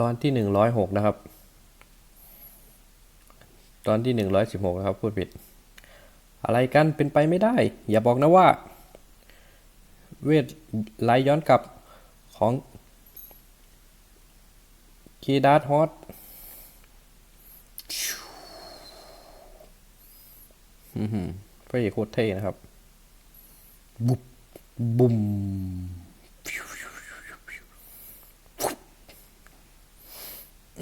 ตอนที่หนึ่งร้อยหกนะครับ ตอนที่หนึ่งร้อยสิบหกนะครับพูดผิด อะไรกันเป็นไปไม่ได้ อย่าบอกนะว่า เวทไหลย้อนกลับของคีดาร์ฮอตพระเอกโคตรเท่นะครับ บุบบุม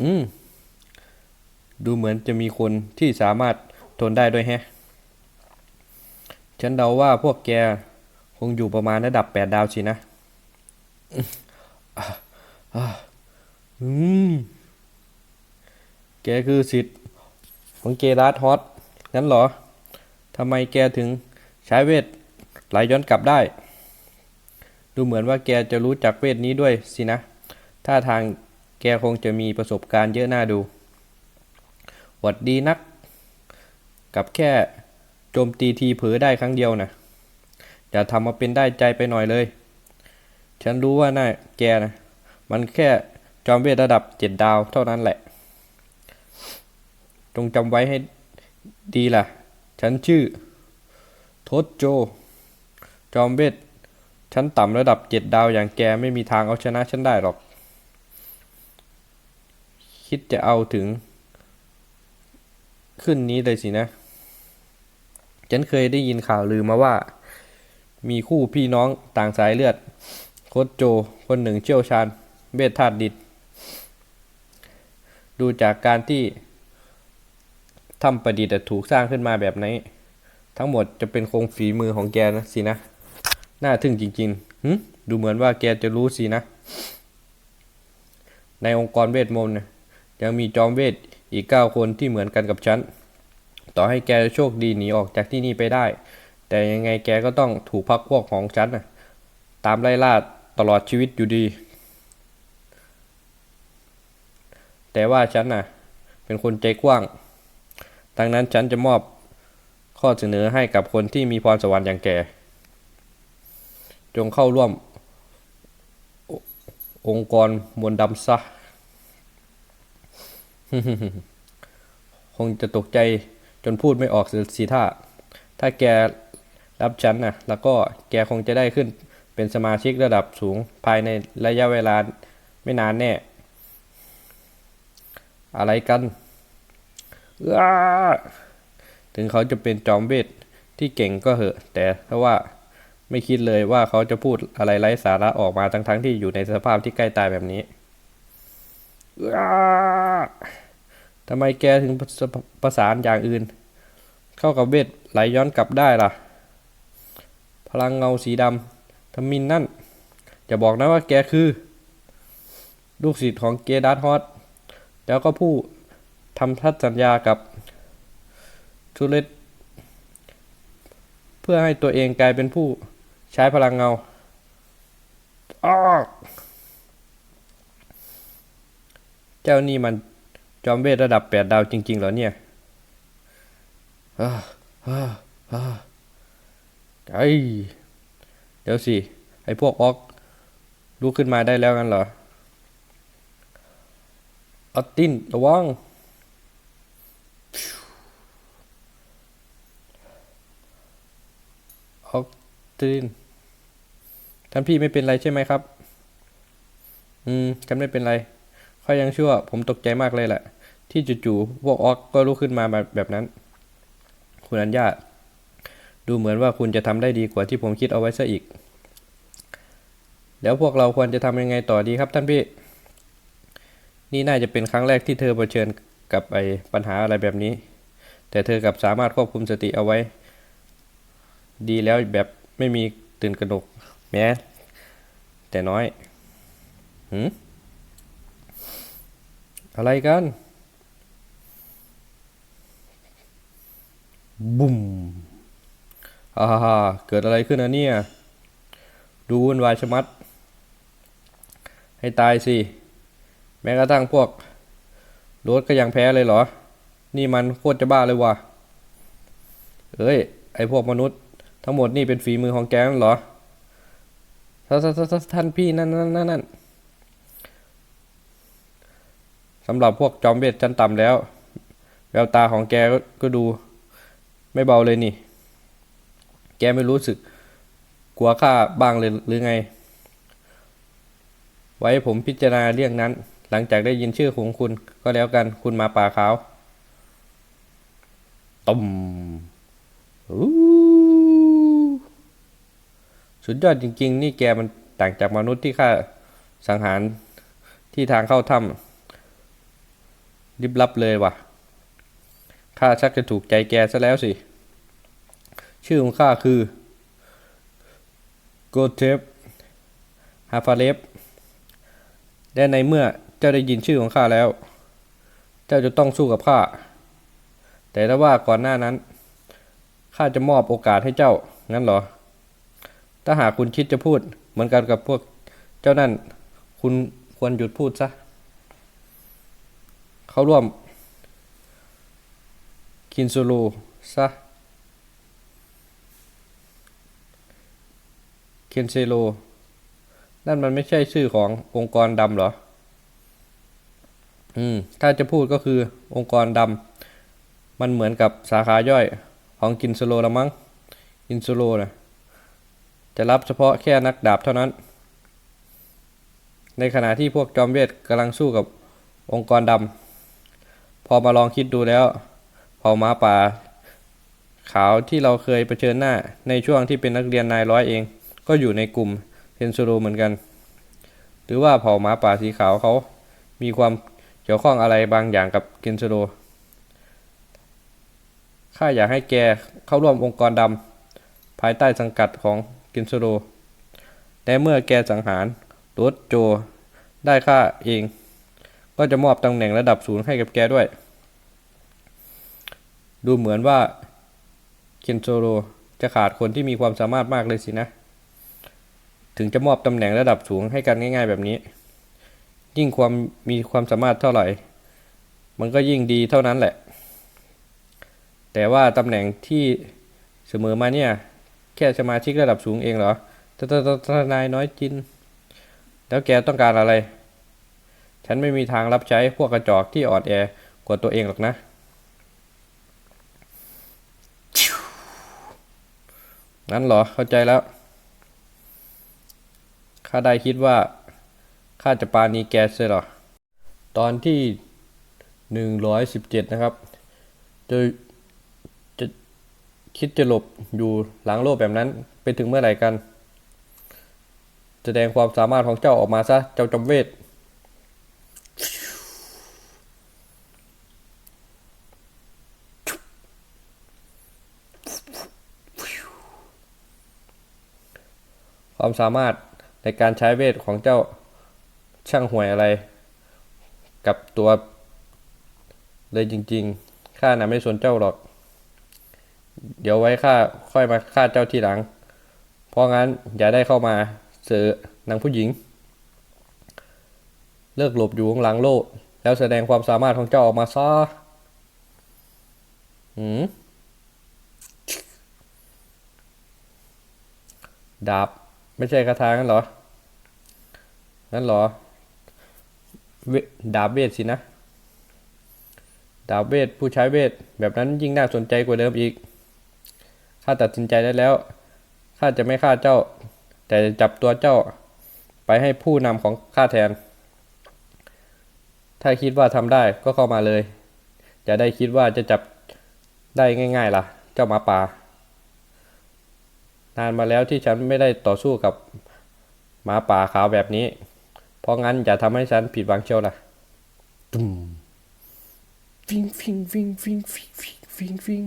อืม ดูเหมือนจะมีคนที่สามารถทนได้ด้วยแฮะ ฉันเดาว่าพวกแกคงอยู่ประมาณระดับแปดดาวสินะ อืม แกคือสิทธิ์ของเกราดฮอตงั้นเหรอ ทำไมแกถึงใช้เวทไหลย้อนกลับได้ ดูเหมือนว่าแกจะรู้จักเวทนี้ด้วยสินะถ้าทาง แกคงจะมีประสบการณ์เยอะน่าดู หวัดดีนัก กับแค่โจมตีทีเผลอได้ครั้งเดียวนะอย่าทำมาเป็นได้ใจไปหน่อยเลย ฉันรู้ว่าน่าแกนะ มันแค่จอมเวทระดับเจ็ดดาวเท่านั้นแหละ จงจำไว้ให้ดีล่ะ ฉันชื่อโทษโจ จอมเวทชั้นต่ำระดับเจ็ดดาวอย่างแกไม่มีทางเอาชนะฉันได้หรอก คิดจะเอาถึง ขึ้นนี้เลยสินะ ฉันเคยได้ยินข่าวลือมาว่า มีคู่พี่น้องต่างสายเลือด โคดโจคนหนึ่งเชี่ยวชาญเวทธาตุดินดูจากการที่ถ้ำประดิษฐ์ถูกสร้างขึ้นมาแบบนี้ทั้งหมดจะเป็นโครงฝีมือของแกนะสินะ น่าทึ่งจริงๆหึดูเหมือนว่าแกจะรู้สินะ ในองค์กรเวทมนต์เนี่ ยังมีจอมเวทอีกเก้าคนที่เหมือนกันกับฉัน ต่อให้แกโชคดีหนีออกจากที่นี่ไปได้ แต่ยังไงแกก็ต้องถูกพักพวกของฉันนะตามไล่ล่าตลอดชีวิตอยู่ดี แต่ว่าฉันน่ะ เป็นคนใจกว้าง ดังนั้นฉันจะมอบข้อเสนอให้กับคนที่มีพรสวรรค์อย่างแก จงเข้าร่วมองค์กรมวลดำซะ คงจะตกใจจนพูดไม่ออกสีท่า ถ้าแกรับฉันนะแล้วก็แกคงจะได้ขึ้นเป็นสมาชิกระดับสูงภายในระยะเวลาไม่นานแน่ อะไรกันถึงเขาจะเป็นจอมเวทที่เก่งก็เหอะ แต่ถ้าว่าไม่คิดเลยว่าเขาจะพูดอะไรไร้สาระออกมาทั้งๆที่อยู่ในสภาพที่ใกล้ตายแบบนี้ ทำไมแกถึงประสานอย่างอื่น เข้ากับเวทไหลย้อนกลับได้ล่ะ พลังเงาสีดำทมินนั่นจะบอกนะว่าแกคือ ลูกศิษย์ของเกดัตฮอตแล้วก็ผู้ทำทัศสัญญากับทูเลตเพื่อให้ตัวเองกลายเป็นผู้ใช้พลังเงาอ้อกเจ้านี่มันจอมเวทระดับแปดดาวจริง ๆ เหรอเนี่ยอ้าอ้าอ้าไอ้ยเดี๋ยวสิ ไอ้พวกออกลุกขึ้นมาได้แล้วกันเหรอออตตินระวังออตตินท่านพี่ไม่เป็นไรใช่ไหมครับ อืมฉันไม่เป็นไร เขายังชั่วผมตกใจมากเลยแหละ ที่จู่ๆพวกออกก็ลุกขึ้นมาแบบนั้น คุณอัญญาดูเหมือนว่าคุณจะทำได้ดีกว่าที่ผมคิดเอาไว้ซะอีก แล้วพวกเราควรจะทำยังไงต่อดีครับท่านพี่ นี่น่าจะเป็นครั้งแรกที่เธอเผชิญกับไอ้ปัญหาอะไรแบบนี้ แต่เธอกลับสามารถควบคุมสติเอาไว้ ดีแล้วแบบไม่มีตื่นกระหนกแม้แต่น้อยหืม อะไรกันบุ้มอ่าฮ่าเกิดอะไรขึ้นนะเนี่ย ดูวุ่นวายชะมัด ให้ตายสิ แม้กระทั่งพวกรถก็ยังแพ้เลยเหรอ นี่มันโคตรจะบ้าเลยว่ะ เอ้ย ไอพวกมนุษย์ ทั้งหมดนี่เป็นฝีมือของแกนเหรอท่านท่านท่านพี่นั่นนั่นนั่นนั่น สำหรับพวกจอมเวทชั้นต่ำแล้ว แววตาของแกก็ดูไม่เบาเลยนี่ แกไม่รู้สึกกลัวข้าบ้างเลยหรือไง ไว้ผมพิจารณาเรื่องนั้น หลังจากได้ยินชื่อของคุณก็แล้วกันคุณมาป่าขาวตุ่มหูสุดยอดจริง ๆ นี่แกมันต่างจากมนุษย์ที่ข้าสังหารที่ทางเข้าถ้ำ ลิบลับเลยว่ะ ข้าชักจะถูกใจแกซะแล้วสิ ชื่อของข้าคือโกเทปฮาฟาเลฟและในเมื่อเจ้าได้ยินชื่อของข้าแล้ว เจ้าจะต้องสู้กับข้า แต่ถ้าว่าก่อนหน้านั้น ข้าจะมอบโอกาสให้เจ้า งั้นเหรอ ถ้าหากคุณคิดจะพูดเหมือนกันกับพวกเจ้านั่น คุณควรหยุดพูดซะ เขาร่วม คินซูรูซะเคนเซโลนั่นมันไม่ใช่ชื่อขององค์กรดำเหรอ อืม ถ้าจะพูดก็คือองค์กรดำมันเหมือนกับสาขาย่อยของกินโซโลละมั้งกินโซโลนะจะรับเฉพาะแค่นักดาบเท่านั้น ในขณะที่พวกจอมเวทกำลังสู้กับองค์กรดำ พอมาลองคิดดูแล้วเผ่าหมาป่า ขาวที่เราเคยเผชิญหน้าในช่วงที่เป็นนักเรียนนายร้อยเอง ก็อยู่ในกลุ่มเทนซโรเหมือนกัน หรือว่าเผ่าหมาป่าสีขาวเขา มีความเกี่ยวข้องอะไรบางอย่างกับเกนโซโรข้าอยากให้แกเข้าร่วมองค์กรดำภายใต้สังกัดของเกนโซโรและเมื่อแกสังหารรถโจได้ข้าเอง ก็จะมอบตำแหน่งระดับศูนย์ให้กับแกด้วย ดูเหมือนว่าเคนโซโรจะขาดคนที่มีความสามารถมากเลยสินะ ถึงจะมอบตำแหน่งระดับสูงให้กันง่าย ๆ แบบนี้ ยิ่งความมีความสามารถเท่าไหร่ มันก็ยิ่งดีเท่านั้นแหละ แต่ว่าตำแหน่งที่เสมอมาเนี่ย แค่สมาชิกระดับสูงเองเหรอทนายน้อยจิน แล้วแกต้องการอะไร ฉันไม่มีทางรับใช้พวกกระจอกที่อ่อนแอกว่าตัวเองหรอกนะงั้นเหรอ เข้าใจแล้ว ข้าได้คิดว่า ข้าจะปาณีแกสเลยหรอ ตอนที่หนึ่งร้อยสิบเจ็ดนะครับ จะ จะคิดจะหลบอยู่หลังโลกแบบนั้น ไปถึงเมื่อไหร่กัน แสดงความสามารถของเจ้าออกมาซะ เจ้าจอมเวท ความสามารถในการใช้เวทของเจ้าช่างห่วยอะไร กับตัวเลยจริง ๆ ข้าน่ะไม่สนเจ้าหรอก เดี๋ยวไว้ข้าค่อยมาฆ่าเจ้าทีหลัง เพราะงั้นอย่าได้เข้ามาเสือนางผู้หญิง เลิกหลบอยู่ข้างหลังโลก แล้วแสดงความสามารถของเจ้าออกมาซะหืมดาบ ไม่ใช่คาถางั้นเหรอ งั้นเหรอเวดาบเวทสินะ ดาบเวทผู้ใช้เวทแบบนั้นยิ่งน่าสนใจกว่าเดิมอีก ข้าตัดสินใจได้แล้ว ข้าจะไม่ฆ่าเจ้า แต่จะจับตัวเจ้า ไปให้ผู้นำของข้าแทน ถ้าคิดว่าทำได้ก็เข้ามาเลย จะได้คิดว่าจะจับได้ง่าย ๆ ล่ะ เจ้าหมาป่า นานมาแล้วที่ฉันไม่ได้ต่อสู้กับหมาป่าขาวแบบนี้ เพราะงั้นอย่าทำให้ฉันผิดหวังเชียวล่ะตุ้มฟิงฟิงฟิงฟิงฟิงฟิงฟิงฟิง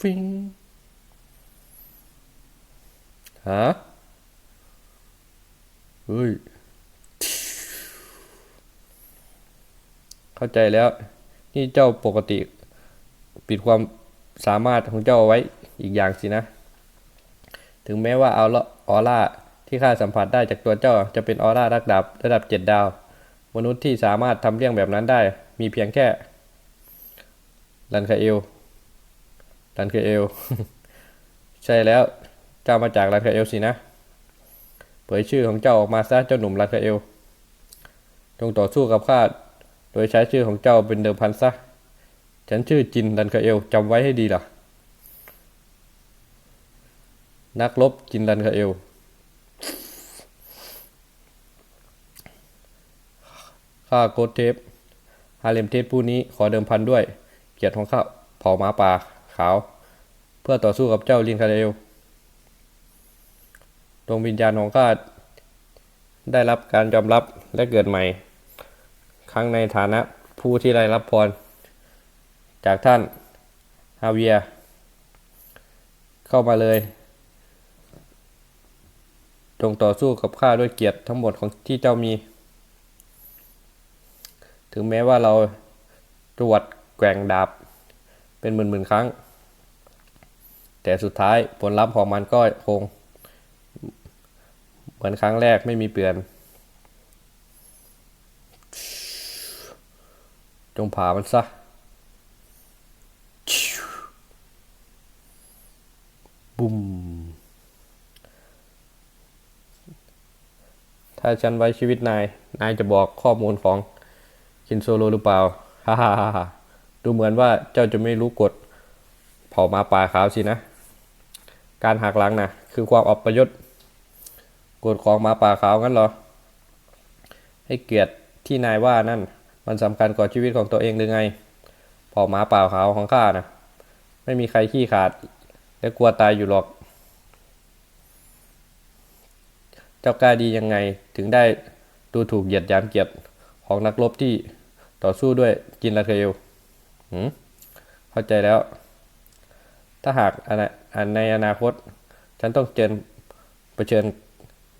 ฟิงฮะเฮ้ย เข้าใจแล้ว นี่เจ้าปกติ ปิดความสามารถของเจ้าเอาไว้อีกอย่างสินะ ถึงแม้ว่าเอาละออร่าที่ข้าสัมผัสได้จากตัวเจ้าจะเป็นออร่าระดับระดับเจ็ดดาว มนุษย์ที่สามารถทำเรื่องแบบนั้นได้ มีเพียงแค่ลันคาเอลลันคาเอล ใช่แล้วเจ้ามาจากลันคาเอลสินะเผยชื่อของเจ้าออกมาซะเจ้าหนุ่มลาคาเอลจงต่อสู้กับข้าโดยใช้ชื่อของเจ้าเป็นเดิมพันซะ ฉันชื่อจินลันคาเอลจำไว้ให้ดีล่ะ นักรบจินลันคาเอล ข้าโกดเทปฮาเลมเทปผู้นี้ขอเดิมพันด้วย เกียรติของข้าเผ่าหมาป่าขาว เพื่อต่อสู้กับเจ้าลินคาเอลดวงวิญญาณของข้าได้รับการยอมรับและเกิดใหม่ ครั้งในฐานะผู้ที่ได้รับพร จากท่านฮาเวีย เข้ามาเลย จงต่อสู้กับข้าด้วยเกียรติทั้งหมดของที่เจ้ามี ถึงแม้ว่าเราตรวจแกว่งดาบเป็นหมื่นๆครั้ง แต่สุดท้ายผลลัพธ์ของมันก็คง เหมือนครั้งแรกไม่มีเปลี่ยน จงผ่ามันซะุ้มถ้าฉันไว้ชีวิตนาย นายจะบอกข้อมูลของคินโซโลหรือเปล่า ฮ่าฮ่าฮ่าดูเหมือนว่าเจ้าจะไม่รู้กฎเผ่ามาป่าขาวสินะ การหักหลังนะคือความอับประยศกฎของมาป่าขาวงั้นเหรอ ให้เกียรติที่นายว่านั่น มันสำคัญกว่าชีวิตของตัวเองหรือไงเผ่ามาป่าขาวของข้านะไม่มีใครขี้ขาด และกลัวตายอยู่หรอก เจ้ากล้าดียังไงถึงได้ดูถูกเหยียดหยามเกียรติของนักรบที่ต่อสู้ด้วยจินลาเทลเข้าใจแล้ว ถ้าหากอันในอนาคต ฉันต้องเจอเผชิญ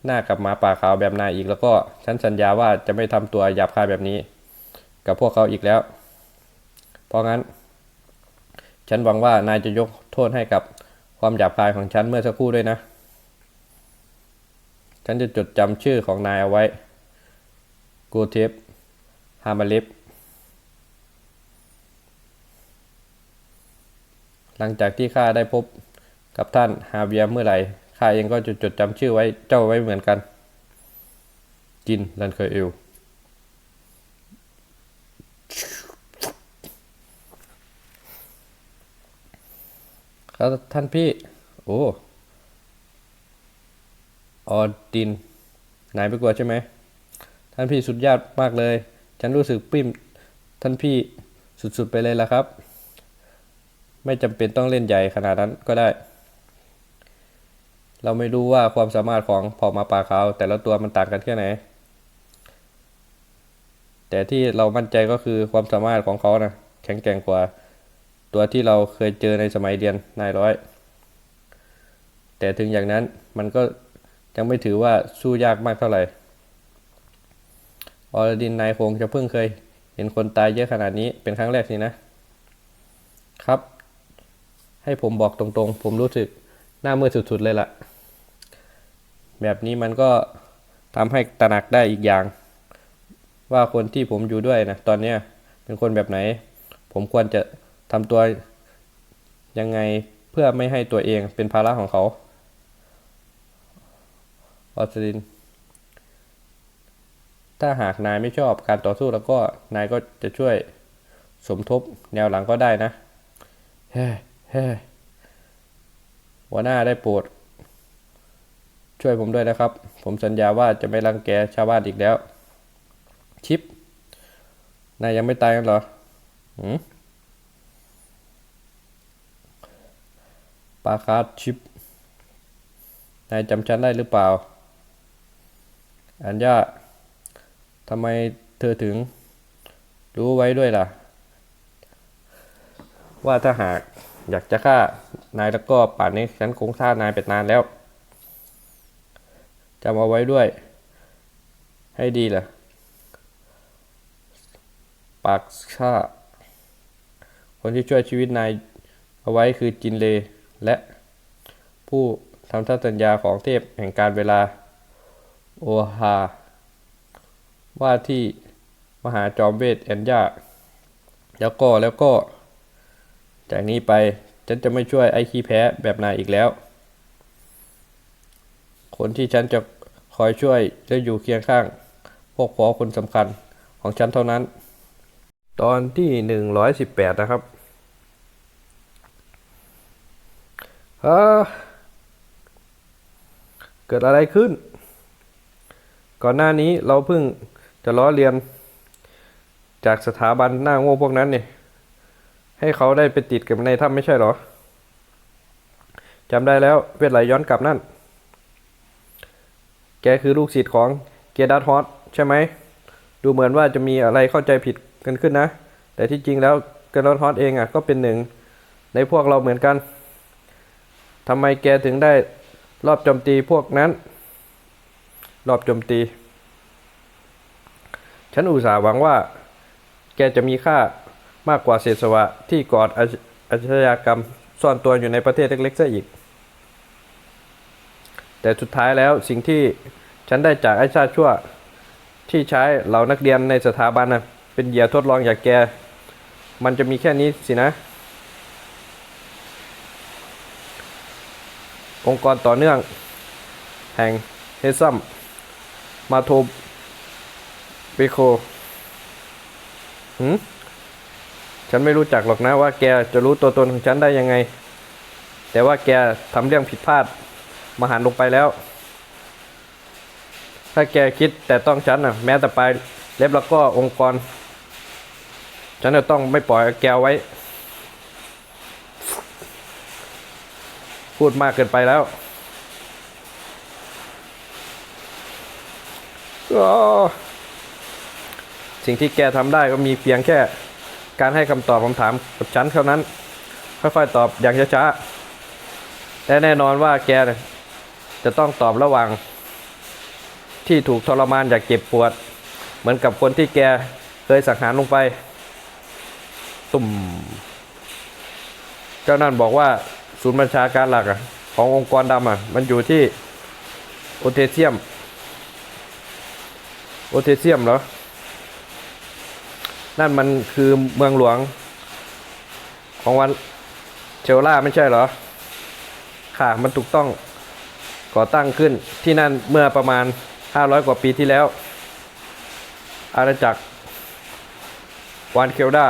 หน้ากับหมาป่าขาวแบบนายอีกแล้วก็ฉันสัญญาว่าจะไม่ทำตัวหยาบคายแบบนี้ กับพวกเขาอีกแล้ว เพราะงั้น ฉันหวังว่านายจะยกโทษให้กับ ความหยาบคายของฉันเมื่อสักครู่ด้วยนะ ฉันจะจดจำชื่อของนายเอาไว้โกเทปฮามาเลฟหลังจากที่ข้าได้พบกับท่านฮาเวียเมื่อไหร่ข้าเองก็จะจดจำชื่อไว้เจ้าไว้เหมือนกันจินลันเคยเอล ครับท่านพี่ โอ้ออดินนายไม่กลัวใช่ไหม ท่านพี่สุดยอดมากเลย ฉันรู้สึกปลื้มท่านพี่สุดๆไปเลยละครับ ไม่จำเป็นต้องเล่นใหญ่ขนาดนั้นก็ได้ เราไม่รู้ว่าความสามารถของเผ่าหมาป่าขาวแต่ละตัวมันต่างกันแค่ไหน แต่ที่เรามั่นใจก็คือความสามารถของเขานะแข็งแกร่งกว่า ตัวที่เราเคยเจอในสมัยเรียนนายร้อย แต่ถึงอย่างนั้นมันก็ยังไม่ถือว่าสู้ยากมากเท่าไหร่ออรดินนายคงจะเพิ่งเคย เห็นคนตายเยอะขนาดนี้เป็นครั้งแรกสินะ ครับ ให้ผมบอกตรงๆ ผมรู้สึกหน้ามืดสุดๆเลยล่ะ แบบนี้มันก็ทำให้ตระหนักได้อีกอย่าง ว่าคนที่ผมอยู่ด้วยนะตอนนี้เป็นคนแบบไหน ผมควรจะ ทำตัวยังไงเพื่อไม่ให้ตัวเองเป็นภาระของเขาออสติน ถ้าหากนายไม่ชอบการต่อสู้แล้วก็นายก็จะช่วยสมทบแนวหลังก็ได้นะ เฮ้เฮ้หัวหน้าได้โปรด ช่วยผมด้วยนะครับ ผมสัญญาว่าจะไม่รังแกชาวบ้านอีกแล้ว ชิป นายยังไม่ตายกันเหรอ หืม ปาคาดชิปนายจำฉันได้หรือเปล่า อันยาทำไมเธอถึง รู้ไว้ด้วยล่ะ ว่าถ้าหากอยากจะฆ่านายแล้วก็ป่านนี้ฉันคงฆ่านายไปนานแล้วจำเอาไว้ด้วย ให้ดีล่ะ ปากฆ่าคนที่ช่วยชีวิตนายเอาไว้คือจินเล และผู้ทำสัญญาของเทพแห่งการเวลาโอฮา ว่าที่มหาจอมเวทแอนยาแล้วก็แล้วก็ จากนี้ไปฉันจะไม่ช่วยไอ้ขี้แพ้แบบนายอีกแล้ว คนที่ฉันจะคอยช่วยและอยู่เคียงข้าง พวกพ้อคนสำคัญของฉันเท่านั้น ตอนที่หนึ่งร้อยสิบแปดนะครับ เออเกิดอะไรขึ้น ก่อนหน้านี้เราเพิ่งจะล้อเลียน จากสถาบันหน้าโง่พวกนั้นเนี่ยให้เขาได้ไปติดกับในถ้ำไม่ใช่หรอจำได้แล้วเวทไหลย้อนกลับนั่น แกคือลูกศิษย์ของเกดัตฮอตใช่ไหม ดูเหมือนว่าจะมีอะไรเข้าใจผิดกันขึ้นนะ แต่ที่จริงแล้วเกดัตฮอตเองอะก็เป็นหนึ่งในพวกเราเหมือนกัน ทำไมแกถึงได้รอบโจมตีพวกนั้น รอบโจมตี ฉันอุตส่าห์หวังว่า แกจะมีค่ามากกว่าเศษสวะที่กอดอาชญากรรมซ่อนตัวอยู่ในประเทศเล็กๆซะอีก แต่สุดท้ายแล้วสิ่งที่ฉันได้จากไอ้ชาติชั่วที่ใช้เหล่านักเรียนในสถาบันนะเป็นเหยื่อทดลองอย่างแก มันจะมีแค่นี้สินะ องค์กรต่อเนื่อง แห่งเฮซัมมาโทเบโคหืมฉันไม่รู้จักหรอกนะว่าแกจะรู้ตัวตนของฉันได้ยังไง แต่ว่าแกทำเรื่องผิดพลาดมาหันลงไปแล้ว ถ้าแกคิดแต่ต้องฉันนะแม้แต่ปลายเล็บแล้วก็องค์กร ฉันจะต้องไม่ปล่อยแกไว้ พูดมากเกินไปแล้วก็สิ่งที่แกทำได้ก็มีเพียงแค่การให้คำตอบคำถามกับฉันเท่านั้น ค่อยๆตอบอย่างช้าๆและแน่นอนว่าแกจะต้องตอบระหว่าง ที่ถูกทรมานอยางเจ็บปวด เหมือนกับคนที่แกเคยสังหารลงไป ตุ่มเจ้านั่นบอกว่า ศูนย์บัญชาการหลักอะขององค์กรดำอะมันอยู่ที่โอเทเซียม โอเทเซียมเหรอ นั่นมันคือเมืองหลวง ของวันเชลล่าไม่ใช่เหรอ ค่ะ มันถูกต้องก่อตั้งขึ้นที่นั่นเมื่อประมาณ 500 กว่าปีที่แล้ว อาณาจักรวานเคลดา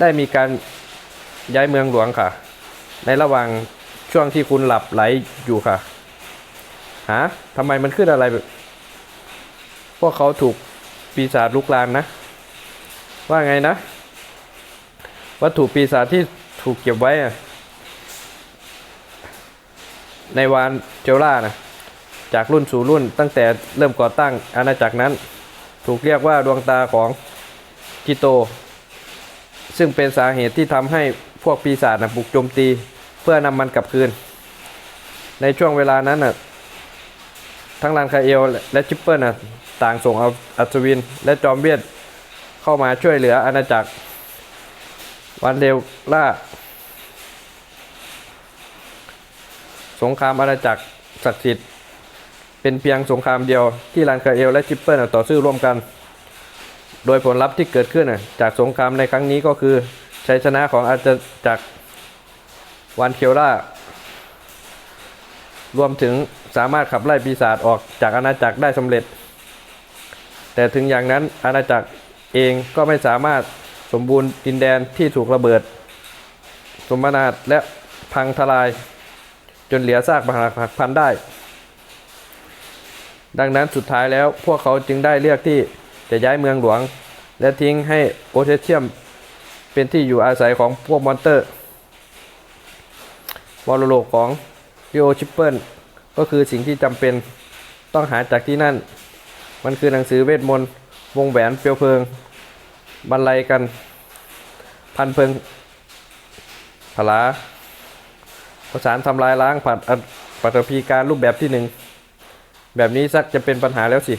ได้มีการ ย้ายเมืองหลวงค่ะ ในระหว่างช่วงที่คุณหลับไหลอยู่ค่ะฮะทำไมมันขึ้นอะไร พวกเขาถูกปีศาจลุกลานนะ ว่าไงนะ วัตถุปีศาจที่ถูกเก็บไว้ ในวานเจล่านะจากรุ่นสู่รุ่นตั้งแต่เริ่มก่อตั้งอาณาจักรนั้น ถูกเรียกว่าดวงตาของกิโต ซึ่งเป็นสาเหตุที่ทำให้ พวกปีศาจนะบุกโจมตีเพื่อนำมันกลับคืน ในช่วงเวลานั้นน่ะทั้งลานคาเอลและชิปเปอร์น่ะต่างส่งเอาอัศวิน และจอมเวียดเข้ามาช่วยเหลืออาณาจักรวันเดลล่า สงครามอาณาจักรศักดิ์สิทธิ์เป็นเพียงสงครามเดียวที่ลานคาเอลและชิปเปอร์น่ะต่อสู้ร่วมกัน โดยผลลัพธ์ที่เกิดขึ้นน่ะจากสงครามในครั้งนี้ก็คือ ชัยชนะของอาณาจักวันเคลล่ารวมถึงสามารถขับไล่ปีศาจออกจากอาณาจักรได้สำเร็จ แต่ถึงอย่างนั้นอาณาจักรเองก็ไม่สามารถสมบูรณ์ดินแดนที่ถูกระเบิด สมนาถและพังทลาย จนเหลือซากปรักหักพันได้ ดังนั้นสุดท้ายแล้วพวกเขาจึงได้เลือกที่จะย้ายเมืองหลวง และทิ้งให้โอเทเชียม เป็นที่อยู่อาศัยของพวกมอนเตอร์มอลโลของดิโอชิปเปิลก็คือสิ่งที่จำเป็นต้องหาจากที่นั่น มันคือหนังสือเวทมนต์ วงแหวนเปลวเพลิง บรรลัยกัน พันเพลิงผลาประสานทำลายล้างผัดอัดปัตภีการรูปแบบที่หนึ่ง แบบนี้สักจะเป็นปัญหาแล้วสิ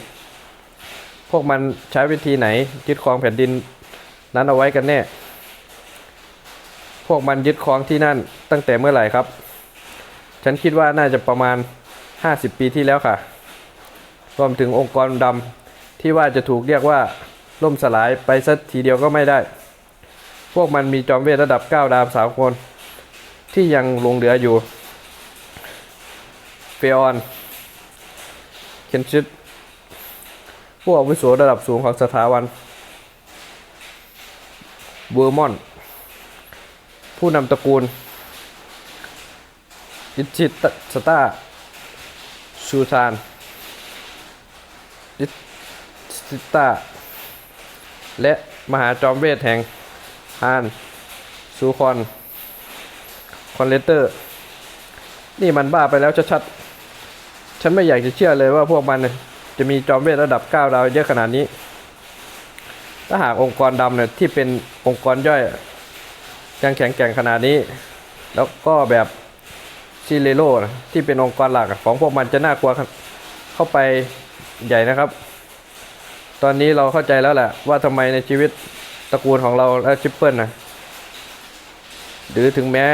พวกมันใช้วิธีไหนยึดครองแผ่นดินนั้นเอาไว้กันแน่ พวกมันยึดครองที่นั่นตั้งแต่เมื่อไหร่ครับ ฉันคิดว่าน่าจะประมาณ 50 ปีที่แล้วค่ะ รวมถึงองค์กรดำที่ว่าจะถูกเรียกว่าล่มสลายไปสักทีเดียวก็ไม่ได้ พวกมันมีจอมเวทระดับ 9 ดาวสามคน ที่ยังลงเหลืออยู่เฟออนเคนชิดผู้อาวุโสระดับสูงของสถาบันเวอร์มอน ผู้นำตระกูล อิจิตสตาชูซาน อิจิตาและมหาจอมเวทแห่งฮานซูคอน คอนเลเตอร์ นี่มันบ้าไปแล้วชัดๆ ฉันไม่อยากจะเชื่อเลยว่าพวกมันจะมีจอมเวทระดับ 9 ดาวเยอะขนาดนี้ ถ้าหากองค์กรดำเนี่ยที่เป็นองค์กรย่อย ยังแข็งแกร่งขนาดนี้ แล้วก็แบบซิเลโร่ที่เป็นองค์กรหลักของพวกมันจะน่ากลัวเข้าไปใหญ่นะครับ ตอนนี้เราเข้าใจแล้วแหละว่าทำไมในชีวิตตระกูลของเราและชิปเปิลนะหรือถึงแม้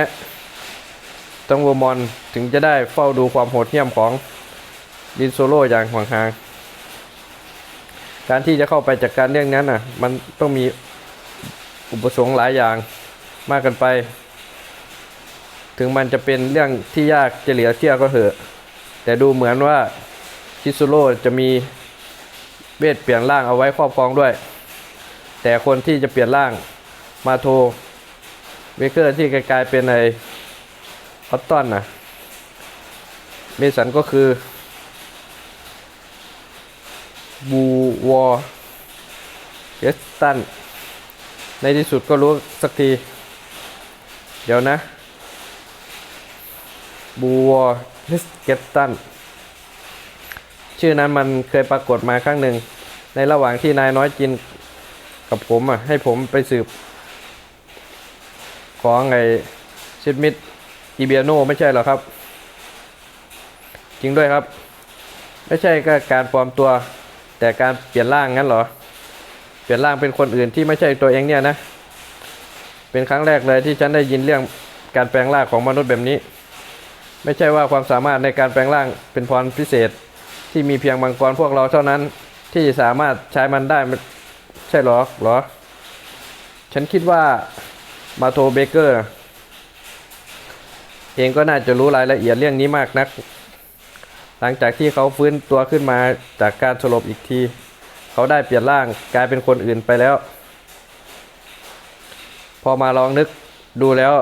ตังโวมอนถึงจะได้เฝ้าดูความโหดเหี้ยมของดินโซโล่อย่างห่างๆการที่จะเข้าไปจัดการเรื่องนั้นน่ะ มันต้องมีอุปสงค์หลายอย่าง มากเกันไป ถึงมันจะเป็นเรื่องที่ยากจะเหลือเชื่อก็เถอะ แต่ดูเหมือนว่าชิซุโร่จะมีเวทเปลี่ยนร่างเอาไว้ครอบครองด้วย แต่คนที่จะเปลี่ยนร่างมาโทเวเกอร์ที่กลายเป็นไอฮอตตันนะเมสันก็คือบูวอเกสตัน ในที่สุดก็รู้สักที ดี๋ยวนะบูวอเกสตัน ชื่อนั้นมันเคยปรากฏมาครั้งหนึ่ง ในระหว่างที่นายน้อยจินกับผมอะ ให้ผมไปสืบ ของไอชิดมิดอีเบียโนไม่ใช่หรอครับ จริงด้วยครับ ไม่ใช่ก็การปลอมตัว แต่การเปลี่ยนร่างงั้นเหรอ เปลี่ยนร่างเป็นคนอื่นที่ไม่ใช่ตัวเองเนี่ยนะ เป็นครั้งแรกเลยที่ฉันได้ยินเรื่องการแปลงร่างของมนุษย์แบบนี้ ไม่ใช่ว่าความสามารถในการแปลงร่างเป็นพรพิเศษ ที่มีเพียงมังกรพวกเราเท่านั้น ที่สามารถใช้มันได้ไใช่หรอหรอ ฉันคิดว่ามาโทเบเกอร์เองก็น่าจะรู้รายละเอียดเรื่องนี้มากนัก หลังจากที่เขาฟื้นตัวขึ้นมาจากการสลบอีกที เขาได้เปลี่ยนร่างกลายเป็นคนอื่นไปแล้ว พอมาลองนึกดูแล้ว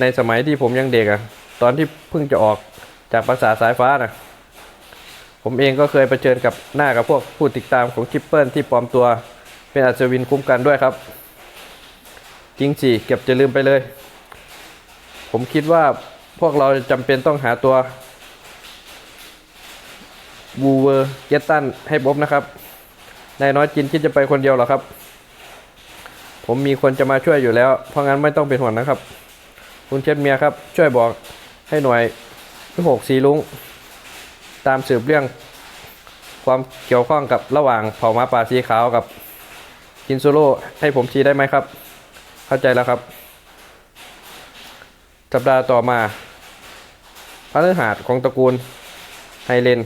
ในสมัยที่ผมยังเด็กอะตอนที่เพิ่งจะออกจากภาษาสายฟ้านะผมเองก็เคยเผชิญกับหน้ากับพวกผู้ติดตามของคิปเปิลที่ปลอมตัวเป็นอัศวินคุ้มกันด้วยครับ จริงสิเก็บจะลืมไปเลย ผมคิดว่าพวกเราจำเป็นต้องหาตัวบูเวอร์เกตตันให้พบนะครับนายน้อยจินคิดจะไปคนเดียวเหรอครับ ผมมีคนจะมาช่วยอยู่แล้ว เพราะงั้นไม่ต้องเป็นห่วงนะครับ คุณเชฟเมียครับ ช่วยบอกให้หน่วยที่หกสีลุงตามสืบเรื่อง ความเกี่ยวข้องกับระหว่างเผ่าม้าป่าสีขาวกับกินโซโล่ให้ผมชี้ได้ไหมครับ เข้าใจแล้วครับ สัปดาห์ต่อมาพระฤหัสของตระกูลไฮเลน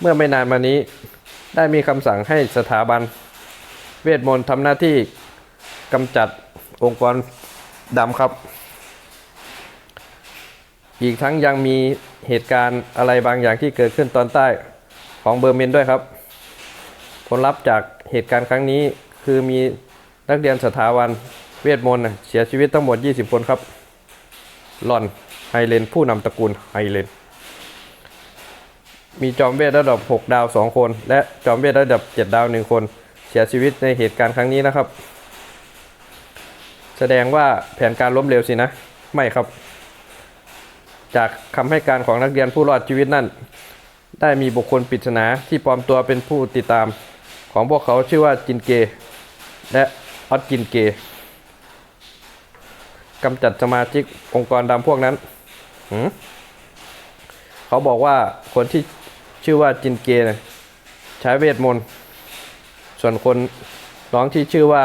เมื่อไม่นานมานี้ได้มีคำสั่งให้สถาบัน เวทมนต์ทำหน้าที่กำจัดองค์กรดำครับ อีกทั้งยังมีเหตุการณ์อะไรบางอย่างที่เกิดขึ้นตอนใต้ของเบอร์เมนด้วยครับ ผลลัพธ์จากเหตุการณ์ครั้งนี้คือมีนักเรียนสถาบันเวทมนต์เสียชีวิตทั้งหมด 20 คนครับลอนไฮเลน ผู้นำตระกูลไฮเลน มีจอมเวทระดับ 6 ดาว 2 คน และจอมเวทระดับ 7 ดาว 1 คน เสียชีวิตในเหตุการณ์ครั้งนี้นะครับ แสดงว่าแผนการล้มเหลวสินะ ไม่ครับ จากคำให้การของนักเรียนผู้รอดชีวิตนั่น ได้มีบุคคลปริศนาที่ปลอมตัวเป็นผู้ติดตาม ของพวกเขาชื่อว่าจินเก และออดจินเกกำจัดสมาชิกองค์กรดำพวกนั้นเขาบอกว่าคนที่ชื่อว่าจินเกใช้เวทมนต์ ส่วนคนน้องที่ชื่อว่า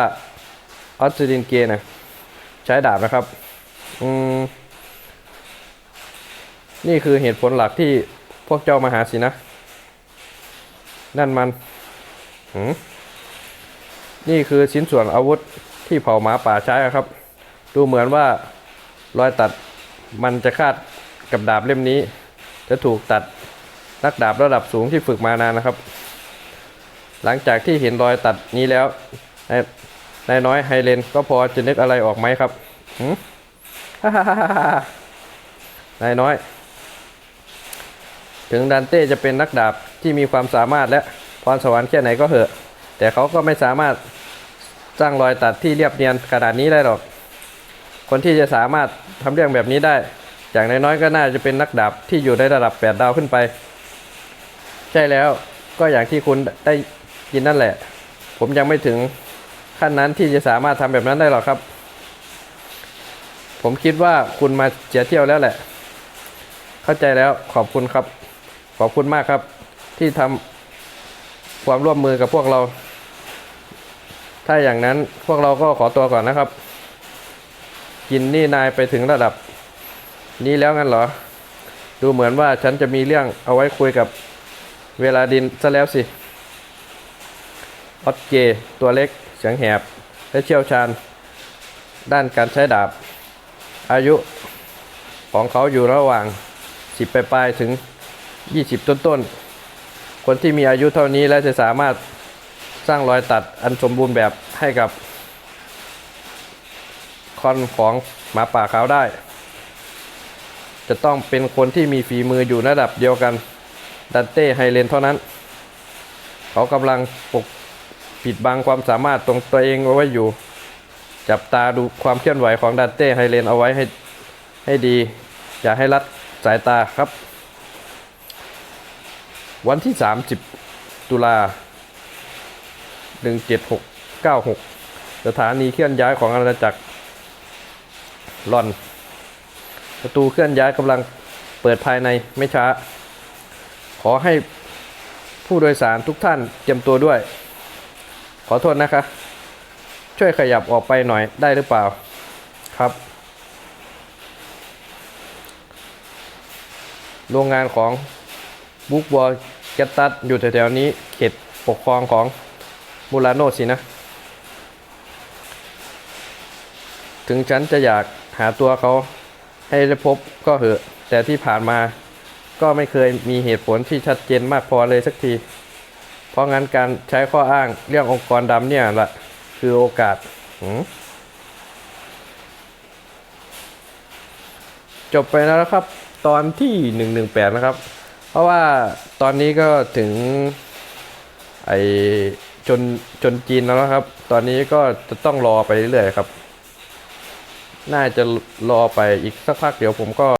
ออสซินเกนี่ยใช้ดาบนะครับอืมนี่คือเหตุผลหลักที่พวกเจ้ามาหาสินะ นั่นมันหืมนี่คือชิ้นส่วนอาวุธที่เผ่าหมาป่าใช้อะครับ ดูเหมือนว่ารอยตัดมันจะคาดกับดาบเล่มนี้ จะถูกตัดนักดาบระดับสูงที่ฝึกมานานนะครับ หลังจากที่เห็นรอยตัดนี้แล้วนายน้อยไฮเลนก็พอจะนึกอะไรออกไหมครับหืมนายน้อย ถึงดันเต้จะเป็นนักดาบที่มีความสามารถและพรสวรรค์แค่ไหนก็เหอะ แต่เขาก็ไม่สามารถสร้างรอยตัดที่เรียบเนียนขนาดนี้ได้หรอก คนที่จะสามารถทำเรื่องแบบนี้ได้ อย่างน้อยๆก็น่าจะเป็นนักดาบที่อยู่ในระดับ 8 ดาวขึ้นไป ใช่แล้วก็อย่างที่คุณได้ ยินนั่นแหละ ผมยังไม่ถึงขั้นนั้นที่จะสามารถทำแบบนั้นได้หรอกครับ ผมคิดว่าคุณมาเสียเที่ยวแล้วแหละ เข้าใจแล้วขอบคุณครับ ขอบคุณมากครับ ที่ทำความร่วมมือกับพวกเรา ถ้าอย่างนั้นพวกเราก็ขอตัวก่อนนะครับ กินนี่นายไปถึงระดับ นี้แล้วงั้นเหรอ ดูเหมือนว่าฉันจะมีเรื่องเอาไว้คุยกับเวลาดินซะแล้วสิ ออสเกตัวเล็กเสียงแหบ และเชี่ยวชาญ ด้านการใช้ดาบ อายุของเขาอยู่ระหว่าง 10 ปลายๆถึง 20 ต้นๆ คนที่มีอายุเท่านี้และจะสามารถสร้างรอยตัดอันสมบูรณ์แบบให้กับ คอนของหมาป่าขาวได้ จะต้องเป็นคนที่มีฝีมืออยู่ระดับเดียวกันดันเต้ไฮเลนเท่านั้น เขากำลังปก ปิดบังความสามารถตรงตัวเองเอาไว้อยู่ จับตาดูความเคลื่อนไหวของดันเต้ไฮเลนเอาไว้ให้ให้ดี อย่าให้ลัดสายตาครับ วันที่ 30 ตุลา 17696 สถานีเคลื่อนย้ายของอาณาจักรลอน ประตูเคลื่อนย้ายกำลังเปิดภายในไม่ช้า ขอให้ผู้โดยสารทุกท่านเตรียมตัวด้วย ขอโทษนะคะ ช่วยขยับออกไปหน่อยได้หรือเปล่าครับ โรงงานของบุ๊กบอลแกตัสอยู่แถวๆนี้เขตปกครองของมูลาโนสินะ ถึงฉันจะอยากหาตัวเขาให้ได้พบก็เหอะ แต่ที่ผ่านมาก็ไม่เคยมีเหตุผลที่ชัดเจนมากพอเลยสักที เพราะงั้นการใช้ข้ออ้างเรื่ององค์กรดำเนี่ยละคือโอกาสจบไปแล้วครับ ตอนที่ 118 นะครับ เพราะว่าตอนนี้ก็ถึงไอจนจนจีนแล้วนะครับ ตอนนี้ก็จะต้องรอไปเรื่อยๆครับ น่าจะรอไปอีกสักพักเดี๋ยวผมก็